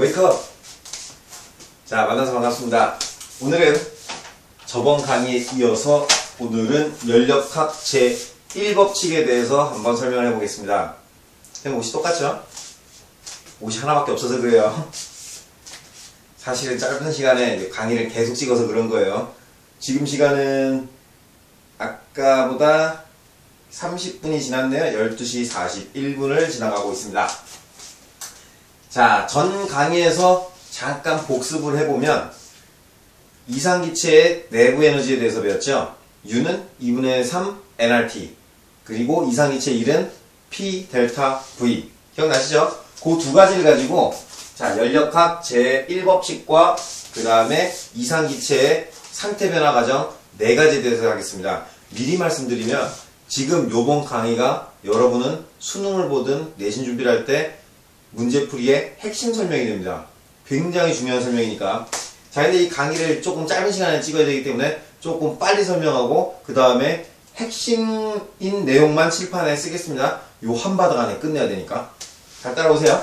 웨이크업! 자, 만나서 반갑습니다. 오늘은 저번 강의에 이어서 오늘은 연력학 제1법칙에 대해서 한번 설명을 해보겠습니다. 그냥 옷이 똑같죠? 옷이 하나밖에 없어서 그래요. 사실은 짧은 시간에 강의를 계속 찍어서 그런 거예요. 지금 시간은 아까보다 30분이 지났네요. 12시 41분을 지나가고 있습니다. 자, 전 강의에서 잠깐 복습을 해보면 이상기체의 내부 에너지에 대해서 배웠죠. U는 2분의 3 nRT 그리고 이상기체 1은 P 델타 V 기억나시죠? 그 두 가지를 가지고 자 연력학 제1법칙과 그 다음에 이상기체의 상태 변화 과정 네 가지에 대해서 하겠습니다. 미리 말씀드리면 지금 요번 강의가 여러분은 수능을 보든 내신 준비를 할때 문제풀이의 핵심 설명이 됩니다. 굉장히 중요한 설명이니까. 자, 근데 이 강의를 조금 짧은 시간에 찍어야 되기 때문에 조금 빨리 설명하고 그 다음에 핵심인 내용만 칠판에 쓰겠습니다. 요 한 바닥 안에 끝내야 되니까. 잘 따라오세요.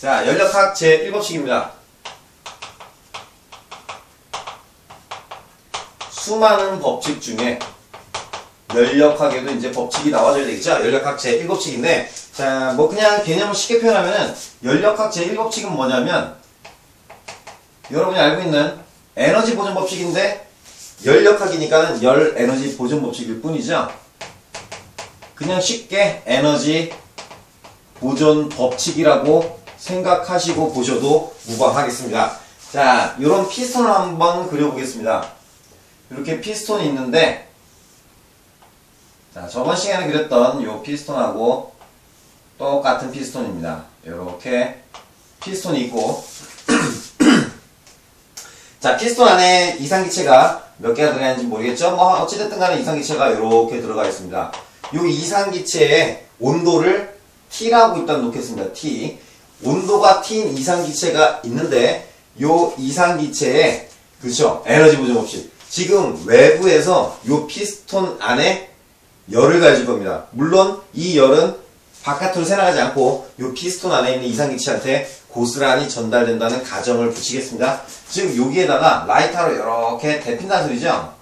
자, 연력학 제1법칙입니다. 수많은 법칙 중에 연력학에도 이제 법칙이 나와줘야 되겠죠? 연력학 제1법칙인데, 자, 뭐 그냥 개념을 쉽게 표현하면은, 연력학 제1법칙은 뭐냐면, 여러분이 알고 있는 에너지 보존 법칙인데, 연력학이니까는 열 에너지 보존 법칙일 뿐이죠? 그냥 쉽게 에너지 보존 법칙이라고 생각하시고 보셔도 무방하겠습니다. 자, 이런 피스톤을 한번 그려보겠습니다. 이렇게 피스톤이 있는데, 자, 저번 시간에 그렸던 이 피스톤하고 똑같은 피스톤입니다. 이렇게 피스톤이 있고 자, 피스톤 안에 이상기체가 몇 개가 들어가 있는지 모르겠죠? 뭐 어찌됐든 간에 이상기체가 이렇게 들어가 있습니다. 이 이상기체의 온도를 T라고 일단 놓겠습니다. T. 온도가 T인 이상기체가 있는데 이 이상기체의 그죠? 에너지 보존 법칙. 지금 외부에서 이 피스톤 안에 열을 가질 겁니다. 물론 이 열은 바깥으로 새나가지 않고 이 피스톤 안에 있는 이상기체한테 고스란히 전달된다는 가정을 붙이겠습니다. 즉 여기에다가 라이터로 이렇게 데핀다는 소리죠.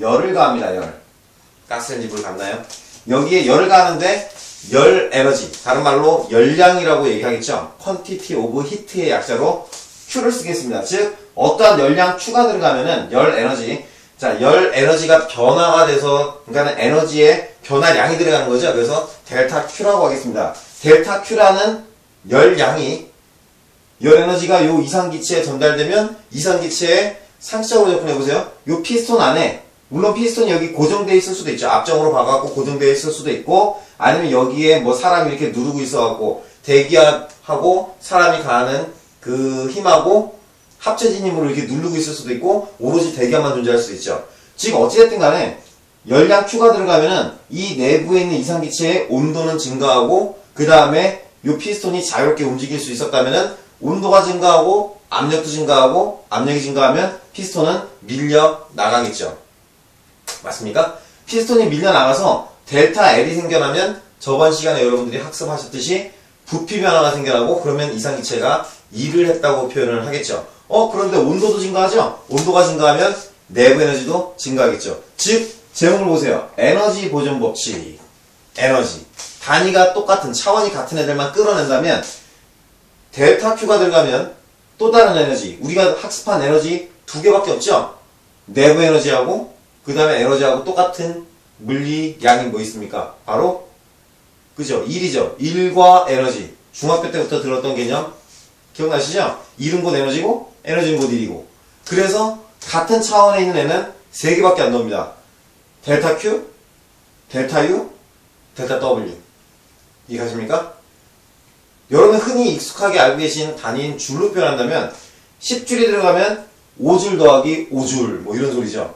열을 가합니다. 열. 가스렌지 불 갔나요? 여기에 열을 가하는데 열 에너지, 다른 말로 열량이라고 얘기하겠죠. quantity of heat의 약자로 Q를 쓰겠습니다. 즉 어떠한 열량 Q가 들어가면은 열 에너지 자, 열 에너지가 변화가 돼서, 그러니까 에너지의 변화량이 들어가는 거죠. 그래서 델타 Q라고 하겠습니다. 델타 Q라는 열량이, 열 에너지가 요 이상기체에 전달되면 이상기체에 상식적으로 접근해 보세요. 요 피스톤 안에, 물론 피스톤이 여기 고정되어 있을 수도 있죠. 앞정으로 박아갖고 고정되어 있을 수도 있고, 아니면 여기에 뭐 사람이 이렇게 누르고 있어갖고, 대기하고 사람이 가하는 그 힘하고 합쳐진 힘으로 이렇게 누르고 있을 수도 있고 오로지 대기압만 존재할 수도 있죠. 지금 어찌됐든 간에 열량 Q가 들어가면은 이 내부에 있는 이상기체의 온도는 증가하고 그 다음에 이 피스톤이 자유롭게 움직일 수 있었다면은 온도가 증가하고 압력도 증가하고 압력이 증가하면 피스톤은 밀려 나가겠죠. 맞습니까? 피스톤이 밀려 나가서 델타 L이 생겨나면 저번 시간에 여러분들이 학습하셨듯이 부피 변화가 생겨나고 그러면 이상기체가 일을 했다고 표현을 하겠죠. 어, 그런데 온도도 증가하죠? 온도가 증가하면 내부 에너지도 증가하겠죠. 즉, 제목을 보세요. 에너지 보존 법칙. 에너지. 단위가 똑같은, 차원이 같은 애들만 끌어낸다면, 델타 Q가 들어가면 또 다른 에너지. 우리가 학습한 에너지 두 개밖에 없죠? 내부 에너지하고, 그 다음에 에너지하고 똑같은 물리량이 뭐 있습니까? 바로, 그죠? 1이죠. 1과 에너지. 중학교 때부터 들었던 개념, 기억나시죠? 1은 곧 에너지고, 에너지는 곧 1이고. 그래서 같은 차원에 있는 애는 3개밖에 안 나옵니다. 델타 Q, 델타 U, 델타 W. 이해가십니까? 여러분 흔히 익숙하게 알고 계신 단위인 줄로 표현한다면 10줄이 들어가면 5줄 더하기 5줄 뭐 이런 소리죠.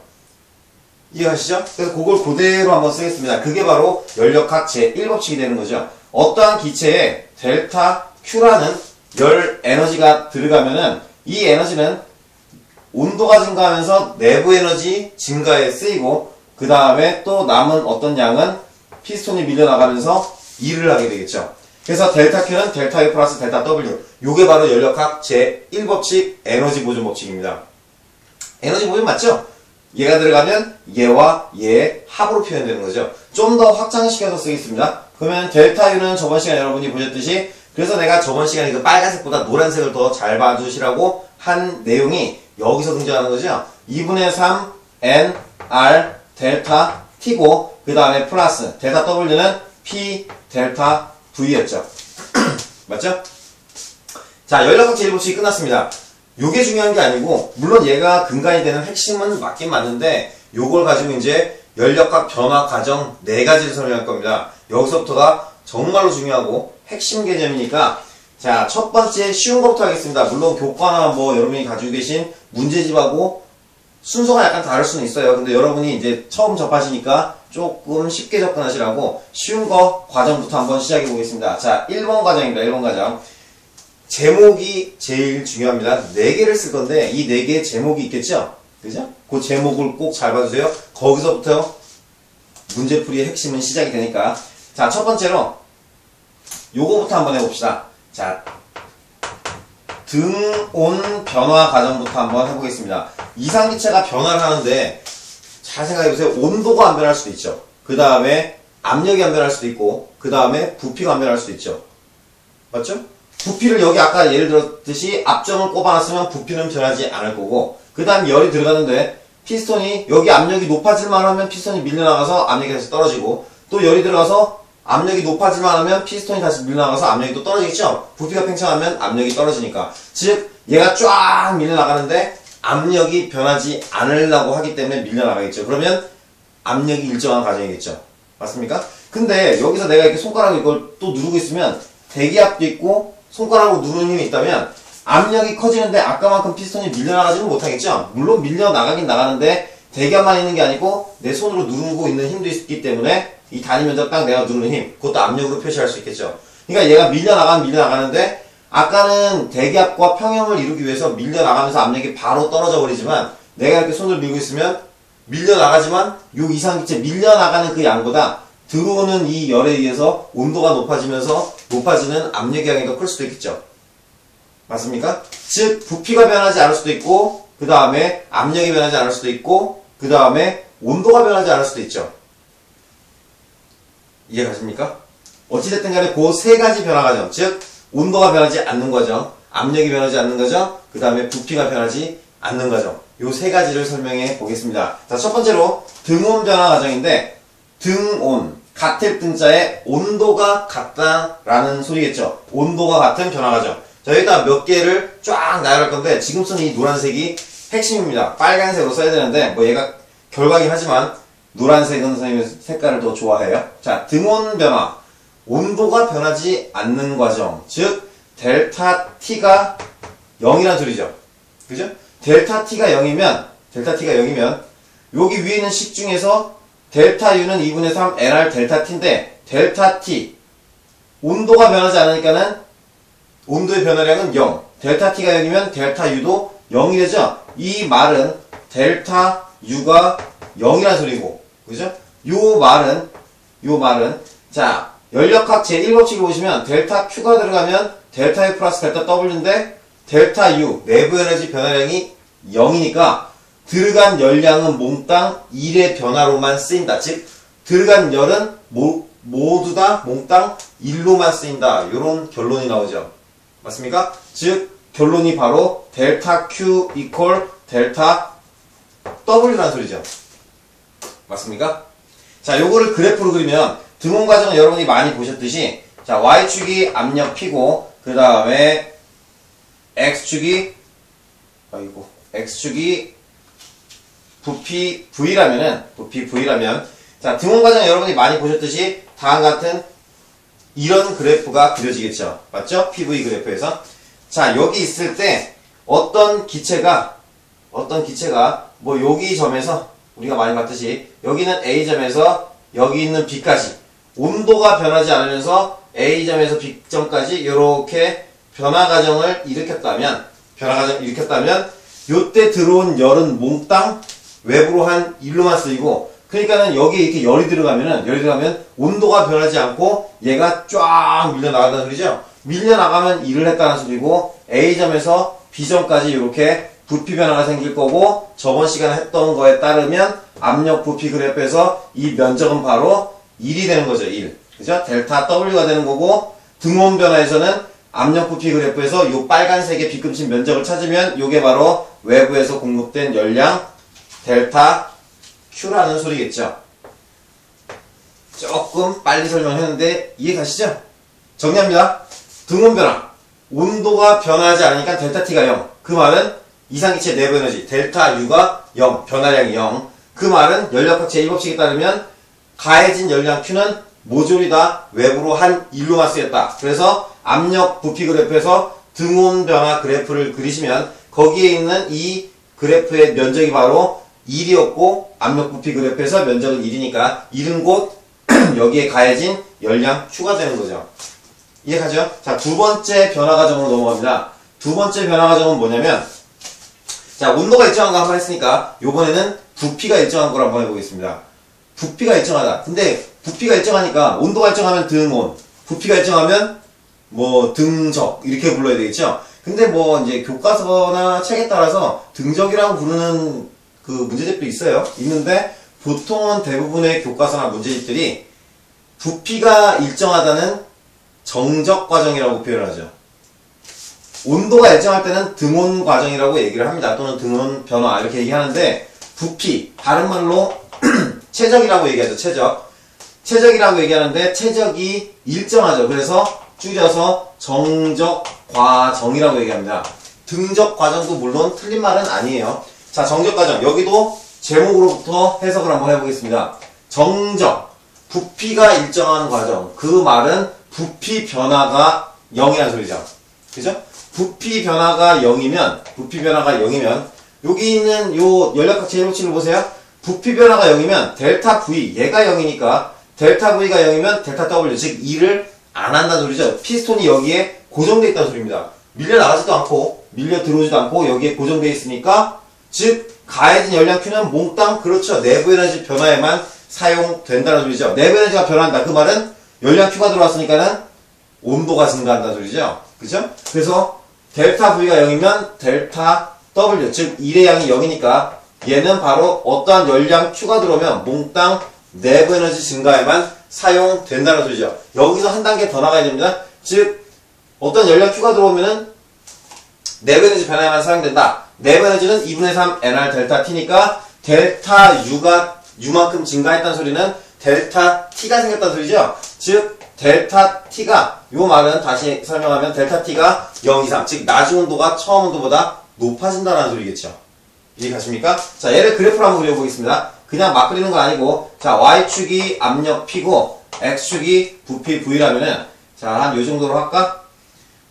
이해가시죠? 그래서 그걸 그대로 한번 쓰겠습니다. 그게 바로 연력학 제1법칙이 되는 거죠. 어떠한 기체에 델타 Q라는 열 에너지가 들어가면은 이 에너지는 온도가 증가하면서 내부 에너지 증가에 쓰이고 그 다음에 또 남은 어떤 양은 피스톤이 밀려나가면서 일을 하게 되겠죠. 그래서 델타 Q는 델타 U 플러스 델타 W. 요게 바로 연력학 제1법칙 에너지 보존 법칙입니다. 에너지 보존 맞죠? 얘가 들어가면 얘와 얘의 합으로 표현되는 거죠. 좀 더 확장시켜서 쓰겠습니다. 그러면 델타 U는 저번 시간 여러분이 보셨듯이 그래서 내가 저번 시간에 그 빨간색보다 노란색을 더 잘 봐주시라고 한 내용이 여기서 등장하는 거죠. 2분의 3 N R 델타 T고 그 다음에 플러스 델타 W는 P 델타 V였죠. 맞죠? 자, 연락학 제1법칙이 끝났습니다. 요게 중요한 게 아니고 물론 얘가 근간이 되는 핵심은 맞긴 맞는데 요걸 가지고 이제 연력학 변화 과정 네 가지를 설명할 겁니다. 여기서부터가 정말로 중요하고 핵심 개념이니까 자, 첫 번째 쉬운 것부터 하겠습니다. 물론 교과나 뭐 여러분이 가지고 계신 문제집하고 순서가 약간 다를 수는 있어요. 근데 여러분이 이제 처음 접하시니까 조금 쉽게 접근하시라고 쉬운 거 과정부터 한번 시작해 보겠습니다. 자, 1번 과정입니다. 1번 과정. 제목이 제일 중요합니다. 4개를 쓸 건데 이 4개의 제목이 있겠죠? 그죠? 그 제목을 꼭 잘 봐주세요. 거기서부터 문제풀이의 핵심은 시작이 되니까 자, 첫 번째로 요거부터 한번 해봅시다. 자, 등온 변화 과정부터 한번 해보겠습니다. 이상기체가 변화를 하는데 잘 생각해보세요. 온도가 안 변할 수도 있죠. 그 다음에 압력이 안 변할 수도 있고 그 다음에 부피가 안 변할 수도 있죠. 맞죠? 부피를 여기 아까 예를 들었듯이 압점을 꼽아놨으면 부피는 변하지 않을 거고 그 다음 열이 들어가는데 피스톤이 여기 압력이 높아질만 하면 피스톤이 밀려나가서 압력이 다시 떨어지고 또 열이 들어가서 압력이 높아질만 하면 피스톤이 다시 밀려나가서 압력이 또 떨어지겠죠? 부피가 팽창하면 압력이 떨어지니까. 즉, 얘가 쫙 밀려나가는데 압력이 변하지 않으려고 하기 때문에 밀려나가겠죠. 그러면 압력이 일정한 과정이겠죠. 맞습니까? 근데 여기서 내가 이렇게 손가락으로 이걸 또 누르고 있으면 대기압도 있고 손가락으로 누르는 힘이 있다면 압력이 커지는데 아까만큼 피스톤이 밀려나가지는 못하겠죠? 물론 밀려나가긴 나가는데 대기압만 있는 게 아니고 내 손으로 누르고 있는 힘도 있기 때문에 이 다니면서 딱 내가 누르는 힘, 그것도 압력으로 표시할 수 있겠죠. 그러니까 얘가 밀려나가면 밀려나가는데 아까는 대기압과 평형을 이루기 위해서 밀려나가면서 압력이 바로 떨어져 버리지만 내가 이렇게 손을 밀고 있으면 밀려나가지만 요 이상기체 밀려나가는 그 양보다 들어오는 이 열에 의해서 온도가 높아지면서 높아지는 압력의 양이 더 클 수도 있겠죠. 맞습니까? 즉 부피가 변하지 않을 수도 있고 그 다음에 압력이 변하지 않을 수도 있고 그 다음에 온도가 변하지 않을 수도 있죠. 이해가십니까? 어찌됐든 간에 그 세 가지 변화 과정, 즉 온도가 변하지 않는 과정, 압력이 변하지 않는 과정, 그 다음에 부피가 변하지 않는 과정 요세 가지를 설명해 보겠습니다. 자, 첫 번째로 등온 변화 과정인데 등온, 같을 등자에 온도가 같다라는 소리겠죠. 온도가 같은 변화 과정. 자, 여기다 몇 개를 쫙 나열할 건데 지금 쓴이 노란색이 핵심입니다. 빨간색으로 써야 되는데 뭐 얘가 결과긴 하지만 노란색은 선생님 색깔을 더 좋아해요. 자, 등온 변화. 온도가 변하지 않는 과정. 즉, 델타 T가 0이라는 소리죠. 그죠? 델타 T가 0이면, 델타 T가 0이면, 여기 위에 있는 식 중에서 델타 U는 2분의 3 NR 델타 T인데, 델타 T. 온도가 변하지 않으니까는 온도의 변화량은 0. 델타 T가 0이면 델타 U도 0이 되죠? 이 말은 델타 U가 0이라는 소리고, 그죠? 요 말은, 요 말은, 자, 연력학 제1법칙을 보시면, 델타 Q가 들어가면, 델타 U 플러스 델타 W인데, 델타 U, 내부 에너지 변화량이 0이니까, 들어간 열량은 몽땅 1의 변화로만 쓰인다. 즉, 들어간 열은 모, 모두 다 몽땅 1로만 쓰인다. 요런 결론이 나오죠. 맞습니까? 즉, 결론이 바로 델타 Q 이퀄 델타 W라는 소리죠. 맞습니까? 자, 요거를 그래프로 그리면 등원 과정은 여러분이 많이 보셨듯이 자, Y축이 압력 P고 그 다음에 X축이 아이고 X축이 부피 V라면은 부피 V라면 자, 등원 과정 여러분이 많이 보셨듯이 다음과 같은 이런 그래프가 그려지겠죠. 맞죠? PV 그래프에서 자, 여기 있을 때 어떤 기체가 어떤 기체가 뭐 여기 점에서 우리가 많이 봤듯이 여기는 A점에서 여기 있는 B까지 온도가 변하지 않으면서 A점에서 B점까지 이렇게 변화 과정을 일으켰다면 변화 과정 일으켰다면 요때 들어온 열은 몽땅 외부로 한 1로만 쓰이고 그러니까는 여기에 이렇게 열이 들어가면은 열이 들어가면 온도가 변하지 않고 얘가 쫙 밀려 나간다는 소리죠. 밀려 나가면 일을 했다는 소리고 A점에서 B점까지 이렇게 부피 변화가 생길 거고 저번 시간에 했던 거에 따르면 압력 부피 그래프에서 이 면적은 바로 1이 되는 거죠. 1. 그죠? 델타 W가 되는 거고 등온 변화에서는 압력 부피 그래프에서 이 빨간색의 비금친 면적을 찾으면 이게 바로 외부에서 공급된 열량 델타 Q라는 소리겠죠. 조금 빨리 설명했는데 이해 가시죠? 정리합니다. 등온 변화. 온도가 변하지 않으니까 델타 T가 0. 그 말은 이상기체 내부 에너지 델타 U가 0. 변화량이 0. 그 말은 연력학 제1법칙에 따르면 가해진 열량 Q는 모조리 다 외부로 한 일로만 쓰였다. 그래서 압력 부피 그래프에서 등온 변화 그래프를 그리시면 거기에 있는 이 그래프의 면적이 바로 1이었고 압력 부피 그래프에서 면적은 1이니까 1은 곧 여기에 가해진 열량 Q가 되는 거죠. 이해가죠? 자, 두 번째 변화 과정으로 넘어갑니다. 두 번째 변화 과정은 뭐냐면 자, 온도가 일정한 거 한번 했으니까 요번에는 부피가 일정한 걸 한번 해보겠습니다. 부피가 일정하다. 근데 부피가 일정하니까 온도가 일정하면 등온, 부피가 일정하면 뭐 등적 이렇게 불러야 되겠죠. 근데 뭐 이제 교과서나 책에 따라서 등적이라고 부르는 그 문제집도 있어요. 있는데 보통은 대부분의 교과서나 문제집들이 부피가 일정하다는 정적 과정이라고 표현하죠. 온도가 일정할 때는 등온 과정이라고 얘기를 합니다. 또는 등온 변화 이렇게 얘기하는데 부피 다른 말로 최적이라고 얘기하죠. 최적. 최적이라고 얘기하는데 최적이 일정하죠. 그래서 줄여서 정적 과정이라고 얘기합니다. 등적 과정도 물론 틀린 말은 아니에요. 자, 정적 과정. 여기도 제목으로부터 해석을 한번 해보겠습니다. 정적. 부피가 일정한 과정. 그 말은 부피 변화가 0이라는 소리죠. 그죠? 부피 변화가 0이면, 부피 변화가 0이면, 여기 있는 요 연락각 제일법칙을 보세요. 부피 변화가 0이면 델타 V, 얘가 0이니까 델타 V가 0이면 델타 W, 즉 2를 안 한다는 소리죠. 피스톤이 여기에 고정되어 있다는 소리입니다. 밀려 나가지도 않고 밀려 들어오지도 않고 여기에 고정되어 있으니까 즉 가해진 열량 Q는 몽땅 그렇죠. 내부 에너지 변화에만 사용된다는 소리죠. 내부 에너지가 변한다. 그 말은 열량 Q가 들어왔으니까는 온도가 증가한다는 소리죠. 그죠? 그래서 델타 V가 0이면 델타 W, 즉 1의 양이 0이니까 얘는 바로 어떠한 열량 Q가 들어오면 몽땅 내부 에너지 증가에만 사용된다는 소리죠. 여기서 한 단계 더 나가야 됩니다. 즉 어떤 열량 Q가 들어오면은 내부 에너지 변화에만 사용된다. 내부 에너지는 2분의 3 NR 델타 T니까 델타 U가 U만큼 증가했다는 소리는 델타 T가 생겼다는 소리죠. 즉 델타 T가 요 말은 다시 설명하면 델타 T가 0 이상 즉 낮은 온도가 처음 온도보다 높아진다는 소리겠죠. 이해 가십니까? 자 얘를 그래프로 한번 그려보겠습니다. 그냥 막 그리는 거 아니고 자 Y축이 압력 P고 X축이 부피 V라면은 자한 요 정도로 할까?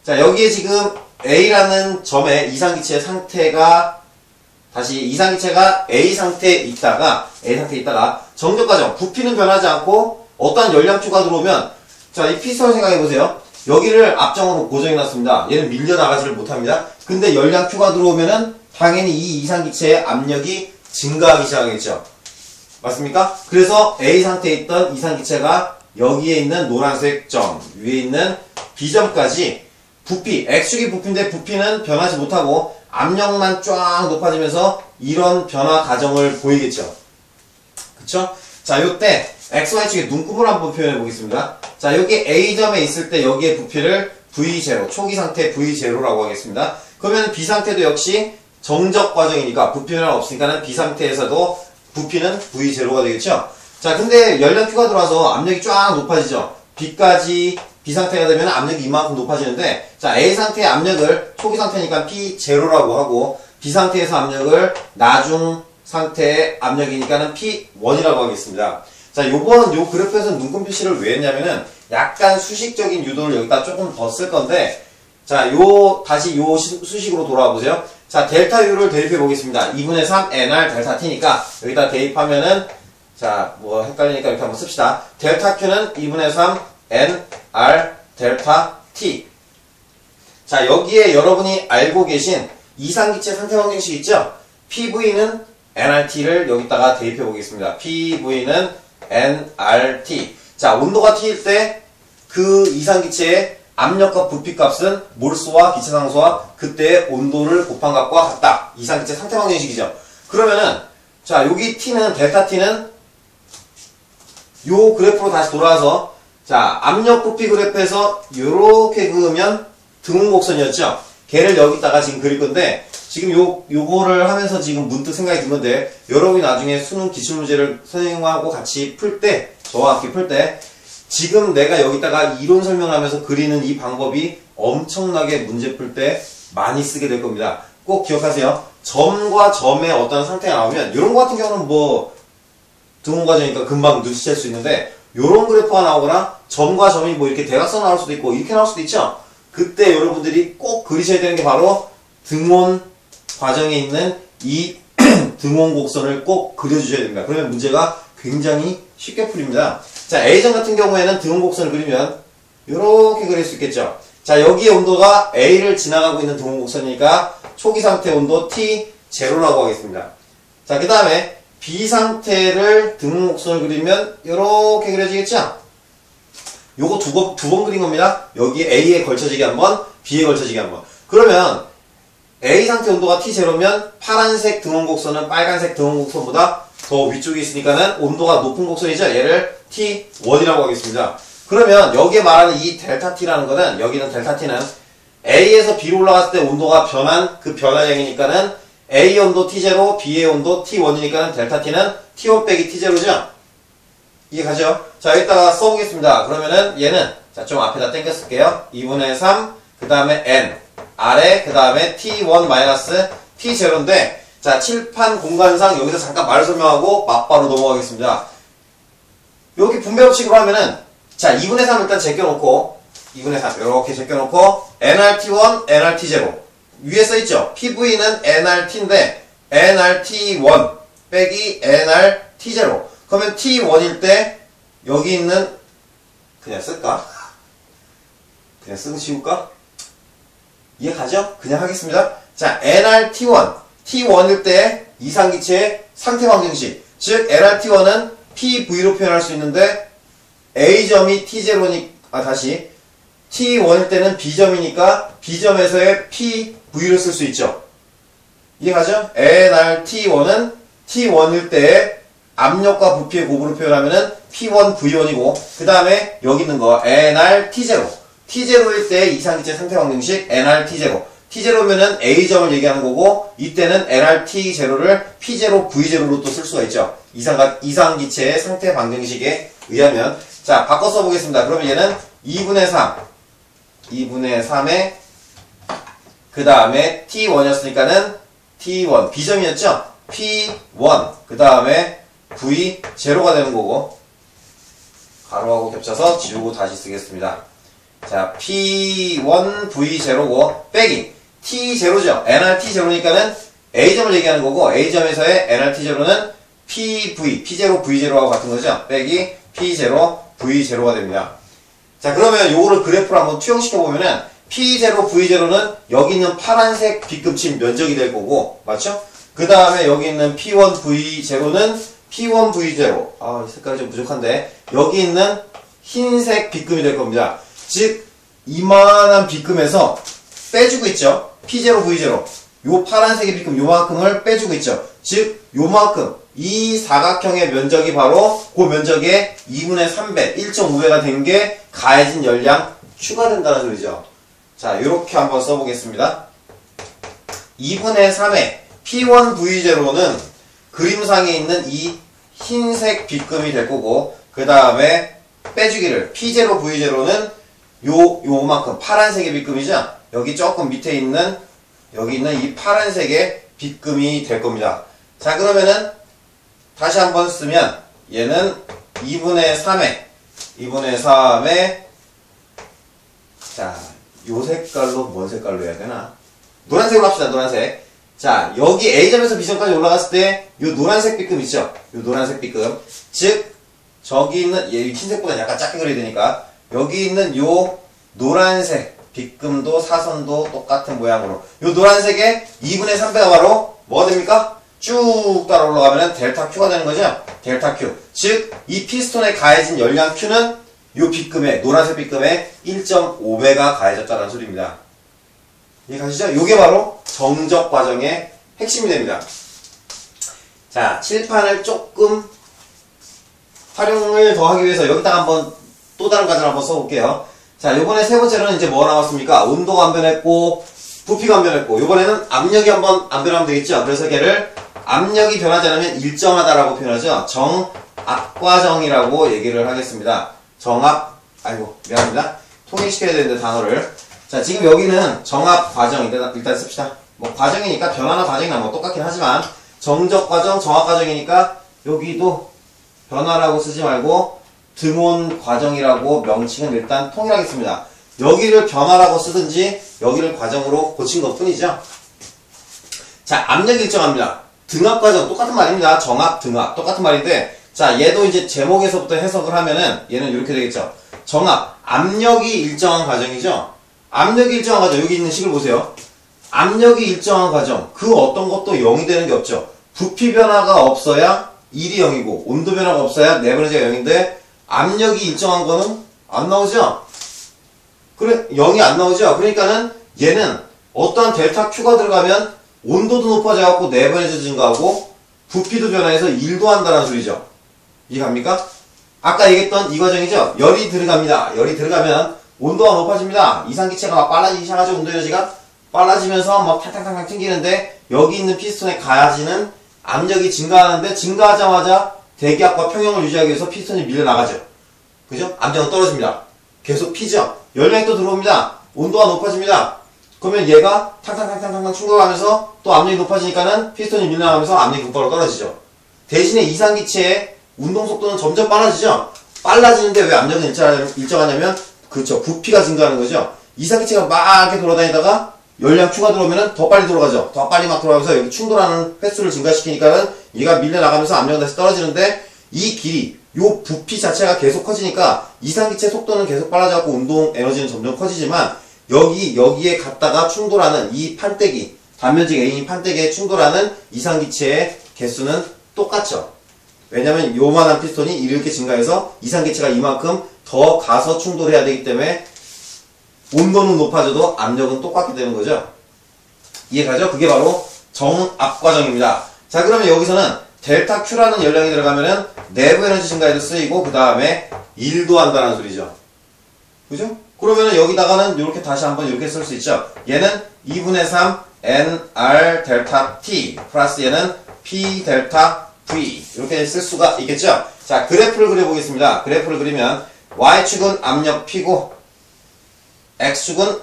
자 여기에 지금 A라는 점의 이상기체의 상태가 다시 이상기체가 A 상태에 있다가 A 상태에 있다가 정적 과정 부피는 변하지 않고 어떠한 열량추가 들어오면 자 이 피스톤 생각해 보세요. 여기를 앞정으로 고정해 놨습니다. 얘는 밀려 나가지를 못합니다. 근데 열량 Q가 들어오면은 당연히 이 이상기체의 압력이 증가하기 시작하겠죠. 맞습니까? 그래서 A 상태에 있던 이상기체가 여기에 있는 노란색 점, 위에 있는 B점까지 부피, X축이 부피인데 부피는 변하지 못하고 압력만 쫙 높아지면서 이런 변화 과정을 보이겠죠. 그쵸? 자, 요때 XY축의 눈곱을 한번 표현해 보겠습니다. 자, 여기 A점에 있을 때 여기에 부피를 V0, 초기 상태 V0라고 하겠습니다. 그러면 B 상태도 역시 정적 과정이니까 부피 변화가 없으니까는 B 상태에서도 부피는 V0가 되겠죠? 자, 근데 열량 Q가 들어와서 압력이 쫙 높아지죠? B까지 B 상태가 되면 압력이 이만큼 높아지는데, 자, A 상태의 압력을 초기 상태니까 P0라고 하고, B 상태에서 압력을 나중 상태의 압력이니까는 P1이라고 하겠습니다. 자, 요번 요 그래프에서 눈금 표시를 왜 했냐면은 약간 수식적인 유도를 여기다 조금 더 쓸 건데, 자, 요, 다시 요 시- 수식으로 돌아와 보세요. 자, 델타 U를 대입해 보겠습니다. 2분의 3 NR 델타 T니까 여기다 대입하면은 자, 뭐 헷갈리니까 이렇게 한번 씁시다. 델타 Q는 2분의 3 NR 델타 T. 자, 여기에 여러분이 알고 계신 이상기체 상태 방정식 있죠? PV는 nRT를 여기다가 대입해 보겠습니다. PV는 nRT. 자, 온도가 T일 때 그 이상기체의 압력과 부피 값은 몰수와 기체 상수와 그때의 온도를 곱한 값과 같다. 이상기체 상태 방정식이죠. 그러면은 자, 여기 T는 델타 T는 요 그래프로 다시 돌아와서 자, 압력 부피 그래프에서 요렇게 그으면 등운곡선이었죠. 걔를 여기다가 지금 그릴 건데 지금 요 요거를 하면서 지금 문득 생각이 든 건데 여러분이 나중에 수능 기출 문제를 선생님하고 같이 풀 때 저와 함께 풀 때 지금 내가 여기다가 이론 설명하면서 그리는 이 방법이 엄청나게 문제 풀 때 많이 쓰게 될 겁니다. 꼭 기억하세요. 점과 점의 어떤 상태가 나오면 이런 거 같은 경우는 뭐 등원 과정이니까 금방 눈치챌 수 있는데 요런 그래프가 나오거나 점과 점이 뭐 이렇게 대각선 나올 수도 있고 이렇게 나올 수도 있죠. 그때 여러분들이 꼭 그리셔야 되는 게 바로 등원 과정에 있는 이 등원 곡선을 꼭 그려주셔야 됩니다. 그러면 문제가 굉장히 쉽게 풀립니다. 자, A점 같은 경우에는 등원 곡선을 그리면 이렇게 그릴 수 있겠죠. 자, 여기에 온도가 A를 지나가고 있는 등원 곡선이니까 초기 상태 온도 T 제로라고 하겠습니다. 자, 그 다음에 B 상태를 등원 곡선을 그리면 이렇게 그려지겠죠. 요거 두 번, 두 번 그린 겁니다. 여기 A에 걸쳐지게 한 번, B에 걸쳐지게 한 번. 그러면 A 상태 온도가 T0면 파란색 등원 곡선은 빨간색 등원 곡선보다 더 위쪽에 있으니까는 온도가 높은 곡선이죠. 얘를 T1이라고 하겠습니다. 그러면 여기에 말하는 이 델타 T라는 거는 여기는 델타 T는 A에서 B로 올라갔을 때 온도가 변한 그 변화량이니까는 A 온도 T0, B의 온도 T1이니까는 델타 T는 T1 빼기 T0죠. 이해 가죠? 자, 여기다가 써보겠습니다. 그러면은 얘는 자, 좀 앞에다 땡겨 쓸게요. 2분의 3, 그 다음에 n, 아래, 그 다음에 t1 마이너스 t0인데 자, 칠판 공간상 여기서 잠깐 말을 설명하고 맞바로 넘어가겠습니다. 여기 분배 법칙으로 하면은 자, 2분의 3 일단 제껴놓고 2분의 3 이렇게 제껴놓고 nRT1, nRT0 위에 써있죠? PV는 nRT인데 nRT1 빼기 nRT0 그러면 T1일 때 여기 있는 그냥 쓸까? 그냥 쓰고 씌울까? 이해 가죠? 그냥 하겠습니다. 자, NRT1 T1일 때 이상기체의 상태 방정식 즉 NRT1은 PV로 표현할 수 있는데 A점이 T0니 아 다시 T1일 때는 B점이니까 B점에서의 PV를 쓸 수 있죠. 이해가죠? NRT1은 T1일 때의 압력과 부피의 곱으로 표현하면은 P1, V1이고 그 다음에 여기 있는 거 NR T0 T0일 때 이상기체 상태 방정식 NR T0 T0면은 A점을 얘기하는 거고 이때는 NR T0를 P0, V0로 또 쓸 수가 있죠. 이상, 이상기체의 상태 방정식에 의하면. 자 바꿔 써보겠습니다. 그러면 얘는 2분의 3 2분의 3에 그 다음에 T1이었으니까는 T1 B점이었죠 P1 그 다음에 V 제로가 되는 거고 가로하고 겹쳐서 지우고 다시 쓰겠습니다. 자, P1 V 제로고 빼기 T 제로죠. NRT 제로니까는 A점을 얘기하는 거고 A점에서의 NRT 제로는 PV, P 제로 V 제로하고 같은 거죠. 빼기 P 제로 V 제로가 됩니다. 자, 그러면 요거를 그래프로 한번 투영시켜 보면은 P 제로 V 제로는 여기 있는 파란색 B급침 면적이 될 거고 맞죠? 그 다음에 여기 있는 P1 V 제로는 P1V0 아 색깔이 좀 부족한데 여기 있는 흰색 빗금이 될 겁니다. 즉 이만한 빗금에서 빼주고 있죠. P0, V0 요 파란색의 빗금 요만큼을 빼주고 있죠. 즉 요만큼 이 사각형의 면적이 바로 그 면적의 2분의 3배 1.5배가 된 게 가해진 열량 추가된다는 소리죠. 자 이렇게 한번 써보겠습니다. 2분의 3의 P1V0는 그림상에 있는 이 흰색 빗금이 될 거고 그 다음에 빼주기를 P0, V0는 요 요만큼 파란색의 빗금이죠. 여기 조금 밑에 있는 여기 있는 이 파란색의 빗금이 될 겁니다. 자 그러면은 다시 한번 쓰면 얘는 2분의 3에 2분의 3에 자, 요 색깔로 뭔 색깔로 해야 되나? 노란색으로 합시다. 노란색. 자, 여기 A점에서 B점까지 올라갔을 때, 요 노란색 삐끔 있죠? 요 노란색 삐끔. 즉, 저기 있는, 얘 흰색보다 약간 작게 그려야 되니까, 여기 있는 요 노란색 빗금도 사선도 똑같은 모양으로. 요 노란색의 2분의 3배가 바로 뭐가 됩니까? 쭉 따라 올라가면 델타 Q가 되는 거죠. 델타 Q. 즉, 이 피스톤에 가해진 열량 Q는 요 B급에, 노란색 B급에 1.5배가 가해졌다는 소리입니다. 이해가시죠? 요게 바로 정적 과정의 핵심이 됩니다. 자, 칠판을 조금 활용을 더 하기 위해서 여기다가 한번 또 다른 과정을 한번 써볼게요. 자, 요번에 세 번째로는 이제 뭐가 나왔습니까? 온도가 안 변했고, 부피가 안 변했고, 요번에는 압력이 한번 안 변하면 되겠죠? 그래서 걔를 압력이 변하지 않으면 일정하다라고 표현하죠? 정압과정이라고 얘기를 하겠습니다. 정압, 아이고, 미안합니다. 통일시켜야 되는데, 단어를. 자, 지금 여기는 정압과정, 일단, 일단 씁시다. 뭐, 과정이니까 변화나 과정이나 뭐 똑같긴 하지만, 정적 과정, 정압과정이니까, 여기도 변화라고 쓰지 말고, 등온 과정이라고 명칭은 일단 통일하겠습니다. 여기를 변화라고 쓰든지 여기를 과정으로 고친 것 뿐이죠. 자, 압력 일정합니다. 등압 과정 똑같은 말입니다. 정압, 등압 똑같은 말인데 자, 얘도 이제 제목에서부터 해석을 하면은 얘는 이렇게 되겠죠. 정압, 압력이 일정한 과정이죠. 압력이 일정한 과정 여기 있는 식을 보세요. 압력이 일정한 과정 그 어떤 것도 0이 되는 게 없죠. 부피 변화가 없어야 1이 0이고 온도 변화가 없어야 네번째가 0인데 압력이 일정한 거는 안 나오죠? 그래, 0이 안 나오죠? 그러니까는 얘는 어떠한 델타 Q가 들어가면 온도도 높아져갖고 네번째 증가하고 부피도 변화해서 1도 한다는 소리죠. 이해갑니까? 아까 얘기했던 이 과정이죠? 열이 들어갑니다. 열이 들어가면 온도가 높아집니다. 이상기체가 막 빨라지기 시작하죠. 온도 에너지가 빨라지면서 막 탕탕탕탕 튕기는데 여기 있는 피스톤에 가야지는 압력이 증가하는데 증가하자마자 대기압과 평형을 유지하기 위해서 피스톤이 밀려나가죠. 그죠? 압력은 떨어집니다. 계속 피죠? 열량이 또 들어옵니다. 온도가 높아집니다. 그러면 얘가 탕탕탕탕탕 충돌하면서 또 압력이 높아지니까는 피스톤이 밀려나가면서 압력이 곧바로 떨어지죠. 대신에 이상기체의 운동 속도는 점점 빨라지죠? 빨라지는데 왜 압력은 일정하냐면, 그렇죠. 부피가 증가하는 거죠. 이상기체가 막 이렇게 돌아다니다가 열량 Q가 들어오면 더 빨리 돌아가죠. 더 빨리 막 돌아가면서 여기 충돌하는 횟수를 증가시키니까는 얘가 밀려나가면서 압력은 다시 떨어지는데 이 길이 요 부피 자체가 계속 커지니까 이상기체 속도는 계속 빨라져갖고 운동 에너지는 점점 커지지만 여기 여기에 갔다가 충돌하는 이 판때기 단면직 A인 판때기에 충돌하는 이상기체의 개수는 똑같죠. 왜냐면 요만한 피스톤이 이렇게 증가해서 이상기체가 이만큼 더 가서 충돌해야 되기 때문에 온도는 높아져도 압력은 똑같게 되는 거죠. 이해가죠? 그게 바로 정압 과정입니다. 자 그러면 여기서는 델타 Q라는 연령이 들어가면은 내부 에너지 증가에도 쓰이고 그 다음에 일도 한다는 소리죠. 그죠? 그러면은 여기다가는 이렇게 다시 한번 이렇게 쓸 수 있죠. 얘는 2분의 3 nr 델타 t 플러스 얘는 p 델타 v 이렇게 쓸 수가 있겠죠. 자 그래프를 그려보겠습니다. 그래프를 그리면 y축은 압력 p고 x축은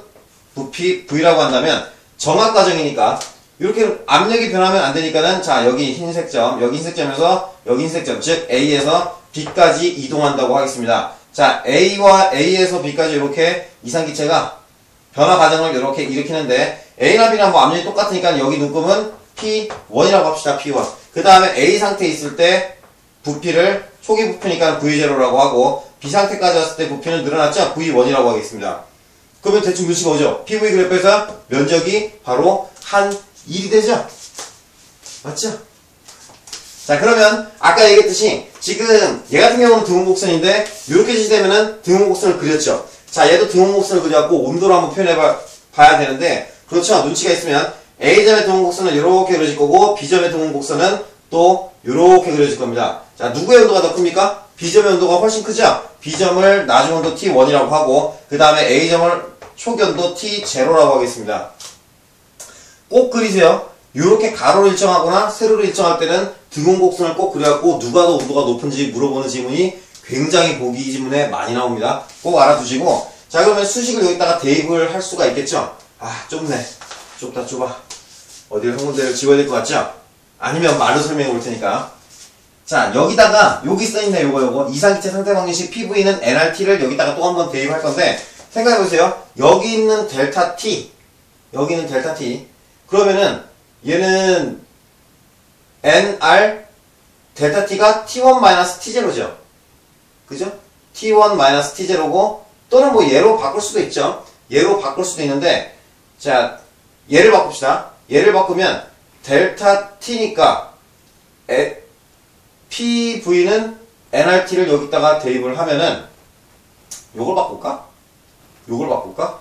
부피 v라고 한다면 정압 과정이니까 이렇게 압력이 변하면 안 되니까는 자 여기 흰색 점 여기 흰색 점에서 여기 흰색 점 즉 A에서 B까지 이동한다고 하겠습니다. 자 A와 A에서 B까지 이렇게 이상기체가 변화 과정을 이렇게 일으키는데 A나 B나 뭐 압력이 똑같으니까 여기 눈금은 P1이라고 합시다 P1 그 다음에 A 상태에 있을 때 부피를 초기 부피니까 V0라고 하고 B 상태까지 왔을 때 부피는 늘어났죠 V1이라고 하겠습니다. 그러면 대충 눈치가 오죠. PV 그래프에서 면적이 바로 한 1이 되죠. 맞죠? 자 그러면 아까 얘기했듯이 지금 얘 같은 경우는 등운곡선인데 이렇게 지시되면은 등운곡선을 그렸죠. 자 얘도 등운곡선을 그려갖고 온도로 한번 표현해 봐야 되는데 그렇죠. 눈치가 있으면 A점의 등운곡선은 이렇게 그려질 거고 B점의 등운곡선은 또 이렇게 그려질 겁니다. 자 누구의 온도가 더 큽니까? B점의 온도가 훨씬 크죠? B점을 나중 온도 T1이라고 하고 그 다음에 A점을 초견도 T0라고 하겠습니다. 꼭 그리세요. 이렇게 가로를 일정하거나 세로를 일정할 때는 등원곡선을 꼭 그려갖고 누가 더 온도가 높은지 물어보는 질문이 굉장히 보기 질문에 많이 나옵니다. 꼭 알아두시고 자 그러면 수식을 여기다가 대입을 할 수가 있겠죠? 아 좁네. 좁다 좁아. 어디를 한 군데를 지워야 될 것 같죠? 아니면 말로 설명해 볼 테니까 자 여기다가 여기 써있네 요거 요거 이상기체 상태 방정식 PV는 NRT를 여기다가 또 한 번 대입할 건데 생각해보세요. 여기 있는 델타 T 여기 있는 델타 T 그러면은 얘는 nr 델타 t가 t1-t0죠. 그죠? t1-t0고 또는 뭐 얘로 바꿀 수도 있죠. 얘로 바꿀 수도 있는데 자 얘를 바꿉시다. 얘를 바꾸면 델타 t니까 에, PV는 NRT를 여기다가 대입을 하면은 요걸 바꿀까? 요걸 바꿀까?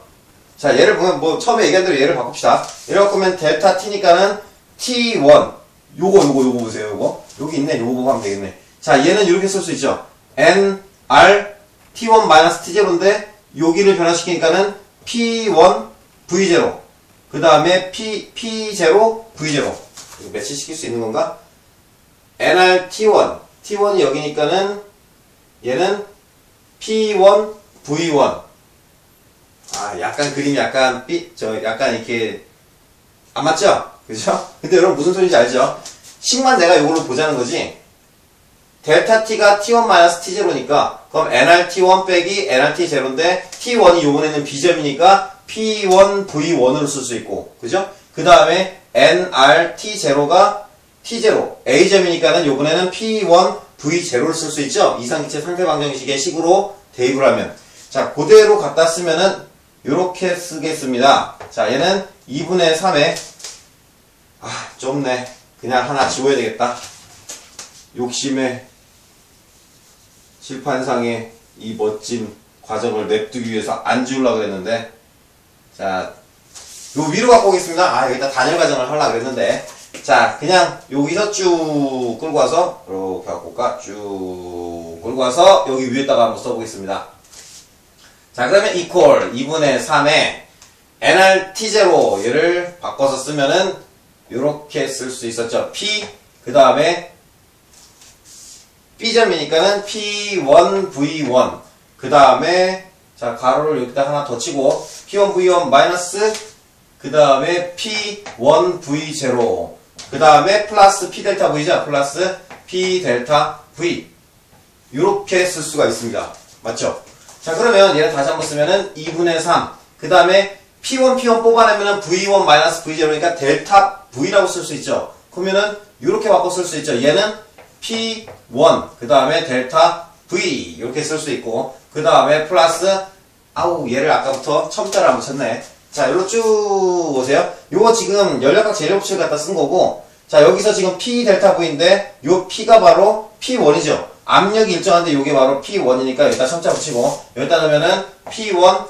자, 얘를 보면 뭐 처음에 얘기한 대로 얘를 바꿉시다. 얘를 바꾸면 델타 T니까는 T1 요거 요거 요거 보세요 요거 여기 있네 요거 보고 하면 되겠네 자 얘는 이렇게 쓸 수 있죠 N R T1 마이너스 T0인데 여기를 변화시키니까는 P1 V0 그 다음에 P, P0 V0 이거 매치시킬 수 있는 건가? NR T1 T1이 여기니까는 얘는 P1 V1 아 약간 그림이 약간 삐, 저 약간 이렇게 안 맞죠? 그죠? 근데 여러분 무슨 소리인지 알죠? 식만 내가 이걸로 보자는 거지. 델타 t가 t1-t0니까 그럼 nrt1 빼기 nrt0인데 t1이 요번에는 b점이니까 p1 v1으로 쓸 수 있고 그죠? 그 다음에 nrt0가 t0 a점이니까는 요번에는 p1 v0를 쓸 수 있죠? 이상기체 상태방정식의 식으로 대입을 하면 자 그대로 갖다 쓰면은 요렇게 쓰겠습니다. 자 얘는 2분의 3에 아, 좁네. 그냥 하나 지워야 되겠다. 욕심에 칠판상에 이 멋진 과정을 냅두기 위해서 안 지우려고 그랬는데, 자, 요 위로 갖고 오겠습니다. 아, 여기다 단일 과정을 하려고 그랬는데, 자, 그냥 여기서 쭉 끌고 와서, 이렇게 갖고 올까? 쭉 끌고 와서 여기 위에다가 한번 써보겠습니다. 자, 그러면 equal 2분의 3에 nRT0 얘를 바꿔서 쓰면은 이렇게 쓸 수 있었죠. P 그 다음에 B점이니까는 P1V1 그 다음에 자 가로를 여기다 하나 더 치고 P1V1 마이너스 그 다음에 P1V0 그 다음에 플러스 P 델타 V죠. 플러스 P 델타 V 이렇게 쓸 수가 있습니다. 맞죠? 자 그러면 얘를 다시 한번 쓰면은 2분의 3 그 다음에 P1, P1 뽑아내면은 V1 마이너스 V0니까 델타 V라고 쓸 수 있죠. 그러면은 이렇게 바꿔 쓸 수 있죠. 얘는 P1 그 다음에 델타 V 이렇게 쓸 수 있고 그 다음에 플러스 아우 얘를 아까부터 첨자를 한번 쳤네. 자 여기로 쭉 오세요. 요거 지금 연력각 재료법칙을 갖다 쓴 거고 자 여기서 지금 P 델타 V인데 요 P가 바로 P1이죠. 압력이 일정한데 요게 바로 P1이니까 여기다 첨자 붙이고 여기다 넣으면은 P1